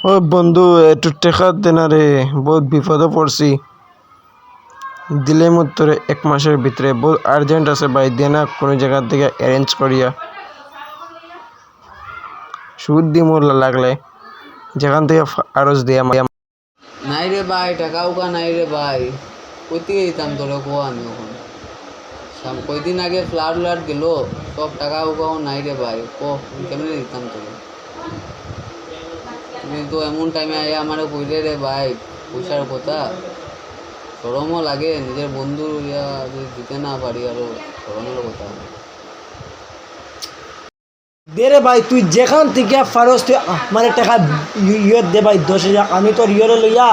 ও বন্ধু একটু টেকা দে না রে বহুত বিপদে পড়ছি দিলে মত তোরে এক মাসের ভিতরে বহুত আর্জেন্ট আছে ভাই, দে না কোনো জায়গা থেকে অ্যারেঞ্জ করিয়া সুদ দি মোর লাগলে যেখান থেকে আরজ দিয়া নাই রে ভাই, টাকা উকা নাই রে ভাই। কই থেকে দিতাম তোরে কো আমি এখন। কয়দিন আগে ফ্লাড উলাট গেল সব টাকা উকাও নাই রে ভাই। কো কেমনে দিতাম তোরে তুমি এমন টাইমে আগে আমারে কইলে রে ভাই, পয়সার কথা। সরমও লাগে, নিজের বন্ধু ইয়া দিতে না পারি আরও সরমের কথা। দে ভাই, তুই যেখান থেকে ফারস তুই মানে টাকা ইয়ত দে ভাই, দশ হাজার। আমি তোর ইয়রে লইয়া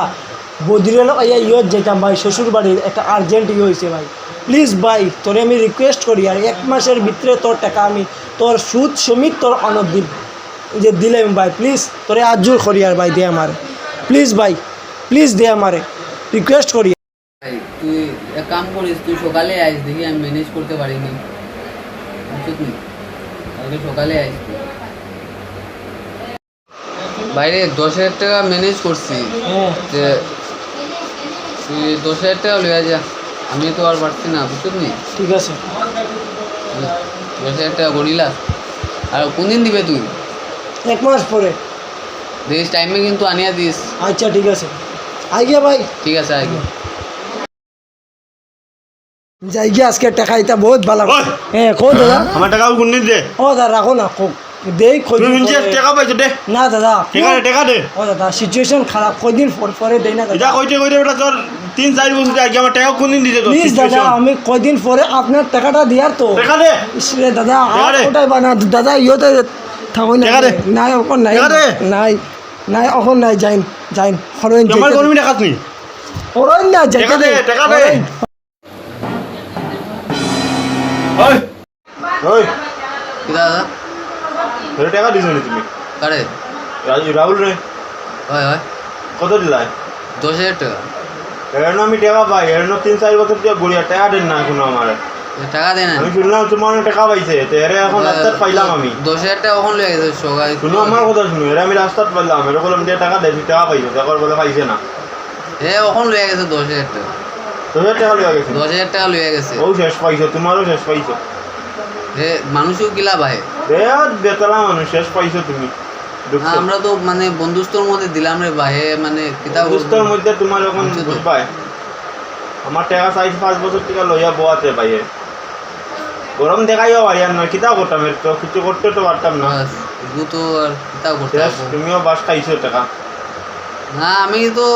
বদিরে লইয়া ইয়ত যেতাম ভাই শ্বশুর বাড়ির একটা আর্জেন্ট ইয়ে হয়েছে ভাই। প্লিজ ভাই, তোরে আমি রিকোয়েস্ট করি আর এক মাসের ভিতরে তোর টাকা আমি, তোর সুদ সমিত তোর অনদ দিব যে দিলাম ভাই প্লিজ তোরে আজুর করি আর ভাই দে আমার। প্লিজ ভাই প্লিজ দে আমারে। রিকোয়েস্ট করি। ভাই তুই এক কাম করিস তুই সকালে আইস দেখি আমি ম্যানেজ করতে পারিনি। বুঝছিস নি? কালকে সকালে আইস। বাইরে দশ হাজার টাকা ম্যানেজ করছি। হ্যাঁ। যে তুই দশ হাজার টাকা লইয়া যা আমি তো আর পারছি না বুঝছিস নি? ঠিক আছে। দশ হাজার টাকা গড়িলা আর কোনদিন দিবে তুই? এক মাস পরে। দিস টাইমে কিন্তু আনিয়া দিস। আচ্ছা ঠিক আছে। আই গিয়া ভাই। ঠিক আছে আগে যাই গিয়া আজকে টাকা এটা বহুত ভালো। ওই! হ্যাঁ কো দাদা? আমার টাকা কোনদিন দে। ও দাদা রাখো না কোক দেই তুই শুনছি টাকা পাইছো দে। না দাদা টাকা দে টাকা দে। ও দাদা সিচুয়েশন খারাপ কয়দিন পর পরে দেই না এটা দাদা কইতে কইতে বেটা তোর তিন চার বছর আগে আমার টাকা কোনদিন দিতে তোর প্লিজ দাদা আমি কয়দিন পরে আপনার টাকাটা দিয়ার তো। টাকা দে। ইসরে দাদা টাকা দে। ওটাই বানা দাদা ইয়োতে থাকুন। নাই। এখন নাই নাই। নাই এখন নাই যাইন যাইন। না টাকা দিছো নি তুমি? কারে রাজু রাহুল রে হয় হয়। কত দিলাই দশ হাজার টাকা। এর আমি টাকা পাই এর তিন চার বছর দিয়ে গড়িয়া টাকা দেন না এখন আমার টাকা দেয় না আমি শুনলাম তোমার টাকা পাইছে তো এর এখন রাস্তাত পাইলাম আমি। দশ হাজার টাকা কখন লেগে গেছে সকাল শুনো আমার কথা শুনো এর আমি রাস্তাত পাইলাম এর বললাম দিয়ে টাকা দেবি টাকা পাইছো টাকার বলে পাইছে না। এ কখন লয়ে গেছে দশ হাজার টাকা। তোর টাকা লইয়া গেছে? দশ হাজার টাকা লয়ে গেছে। ও শেষ পাইছো তোমারও শেষ পাইছো। এ মানুষও কিলা ভাই বেয়াদ বেতলা মানুষ শেষ পাইছো তুমি। দুঃখ আমরা তো মানে বন্ধুত্বর মধ্যে দিলাম রে ভাই মানে কিতাব দুস্থর মধ্যে তোমার এখন? বুঝবাই আমার টাকা চাই পাঁচ বছর থেকে লইয়া বোয়াতে পাইয়ে গরম দেখাইও পারিয়ার নয় কিতা করতাম এর তো কিছু করতে তো পারতাম না। শুধু তো আর কিতাব করতে তুমিও বাস খাইছো টাকা। না আমি তো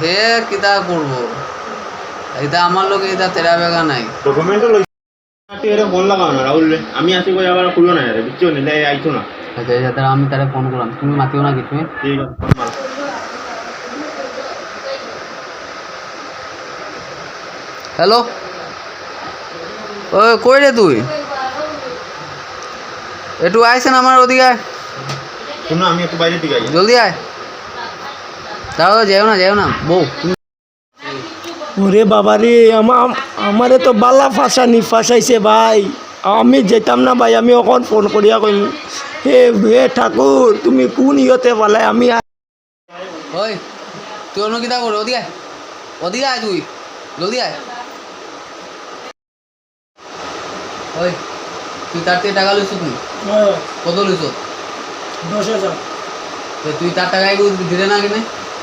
হে কিতা করব? এটা আমার লোক এটা তেরা বেগা নাই। ডকুমেন্টও লই এর ফোন লাগাও না রাহুল আমি আসি কই আবার খুঁজো না রে বুঝছ? নিলে আইছো না। আচ্ছা আচ্ছা তাহলে আমি তারে ফোন করলাম। তুমি মাতিও না কিছু ঠিক আছে। হ্যালো? ওই কই রে তুই? একটু আইসেন আমার ওদিকে। শোনো আমি একটু বাইরে দিকে আই। জলদি আয়। তাও যাও না যাও না। বউ ওরে বাবা রে আমার আমারে তো বালা ফাঁসানি ফাঁসাইছে ভাই। আমি যেতাম না ভাই আমি এখন ফোন করিয়া কইম হে হে ঠাকুর তুমি কোন ইয়তে পালাই আমি ওই তুই অন্য কিতা কর ওদিকে ওদিকে আয় তুই জলদি আয়। ওই তুই তার থেকে টাকা লইছ তুই কত লইছ? দশ হাজার। তুই তার টাকায় দিলে না কিনে।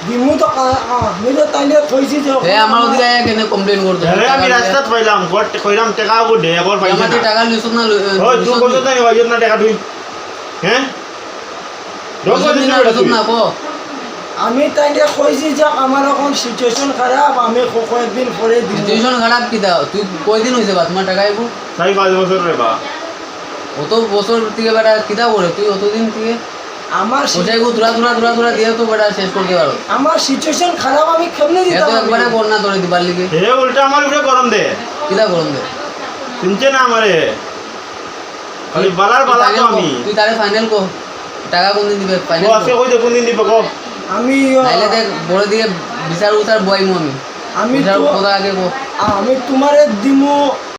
দিমু তো আমি তো তাইলে থইছি যে এ আমার ওদিকে আয় কেনে কমপ্লেন করতো? আরে আমি রাস্তাত পাইলাম ঘর কইরাম টাকা আবো দে একবার পাইছে আমার টাকা লইছ না ওই তুই কত তাই বাজত না টাকা তুই? হ্যাঁ লইছ না লইছ না কো? আমি তাইলে কইছি যে আমার এখন সিচুয়েশন খারাপ আমি ক- কয়েকদিন পরে সিচুয়েশন খারাপ কি দাও তুই কয়দিন হয়েছে বা? তোমার টাকা আইবো চারি পাঁচ বছর রে বা অত বছর থেকে বেটা কিতা করে তুই অতদিন থেকে আমার ওটাই তুরা তুরা তুরা তুরা দিয়ে তো বেটা শেষ করতে পারো আমার সিচুয়েশন খারাপ আমি কেমনে এত দিতাম একবারে না তোরে দিবার লিগে। হে উল্টা আমার উপরে গরম দে। কিতা করুন দে? শুনছে না আমারে খালি বালার বালা তো আমি। তুই তারে ফাইনাল কো। টাকা কোন দিন দিবে ও ফাইনাল আজকে কই দেখুন দিন দিব কো। আমি তাহলে দেখ বলে দিয়ে বিচার উতার বইমু আমি। আমি আমি তোমারে দিমু।